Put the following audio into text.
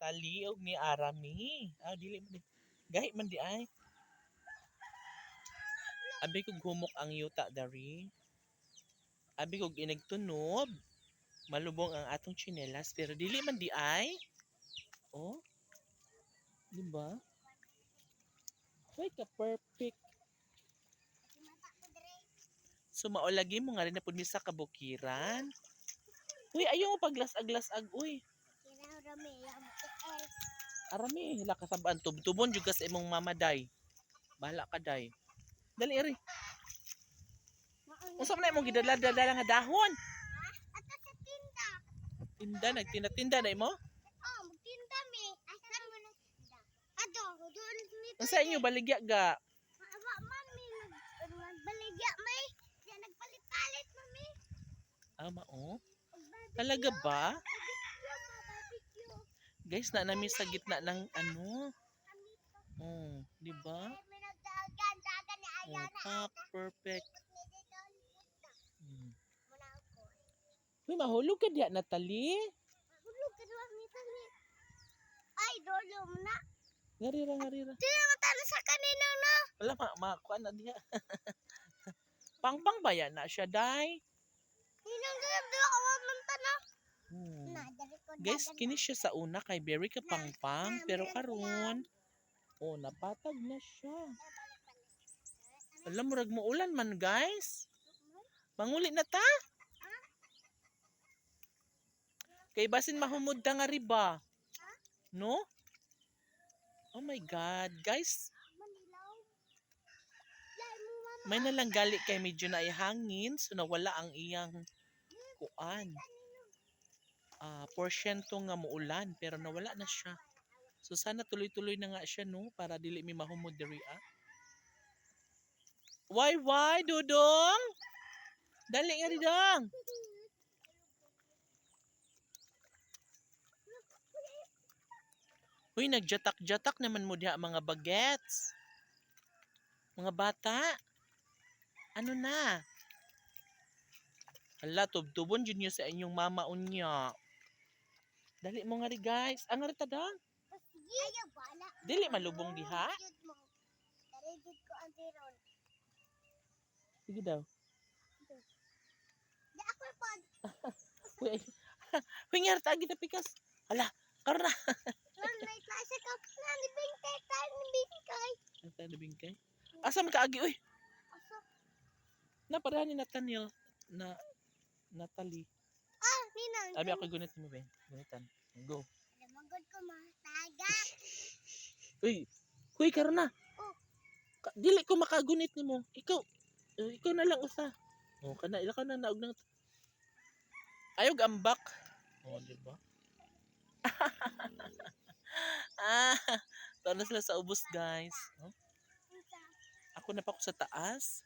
Natalie ug ni Arami. Ah, dili man di. Gahi man di ay. Abi kog humok ang yuta dari. Abi kog inigtunob. Malubong ang atong tsinelas pero dili man di ay. Oh. Di ba? Ay ka perfect. So maulagi mo nga rin na pud sa kabukiran. Uy, ayaw mo paglas-aglas-ag. Uy, arami. Hila ka sabaan. Tubtubon juga sa imong mama, day. Bahala ka, day. Dali, eri. Unsa man na imong gidala-dala nga dahon? Ato sa tinda. Tinda, nagtinda-tinda na imo? Oh, magtinda mi. Asan mo na tinda? Ato, doon mi. Unsa inyo baligya ga? Wa man mi nag- nagbaligya may. Nagpalit-palit mo mi. Ah, mao. Talaga ba? Guys, na namin sa gitna ng ano. Oh, di ba? Oh, tak, perfect. Dito, Hmm. Uy, mahulog ka diya, Natalie. Hulog ka doon ni Tani. Ay, dolo mo na. Ngarira, ngarira. Di naman tayo sa kanina na. Wala, ma, makuha na diya. Pang-pang ba yan na siya, day? Hinang ganyan doon ako manta na. Hmm. Na, dari ko Guys, kini siya sa una kay Berry ka pang-pang. Pero karon oh, napatag na siya. Alam mo, rag mo ulan man, guys. Manguli na ta. Kay basin mahumod ta nga riba. No? Oh my God. Guys, may nalang gali kay medyo na hangin. So nawala ang iyang kuan. Ah, porsyento nga muulan. Pero nawala na siya. So sana tuloy-tuloy na nga siya no para dili mi mahumod diri ah. Why why dudong? Dali nga didong. Uy, nagjatak-jatak naman mo diha mga bagets. Mga bata. Ano na? Hala, tubtubon niyo sa inyong mama unya. Dali mo nga ri guys. Ang nga ri tadang. Ayaw, bala. Dili malubong diha. Jud mo. Dari jud ko ang tiron. Sige daw. Di ako pod. Uy. Uy, nga ri tagi na pikas. Hala, karon na. Ron, may klase ka. Nani bingkay, tayo ni bingkay. Tayo bingkay. Asa man kaagi uy? Aso. Naparahan ni Nathaniel na Natalie. Ninang. Sabi ako gunit mo ba? Gunitan. Go. Namagod ko mataga. Uy, huy karon na. Oh. Ka- dili ko makagunit nimo. Ikaw, eh, ikaw na lang usa. Oh, kana ila ka na naog nang Ayog ambak. Oh, di ba? ah, taon na sila sa ubos, guys. Oh, ako na pa ako sa taas.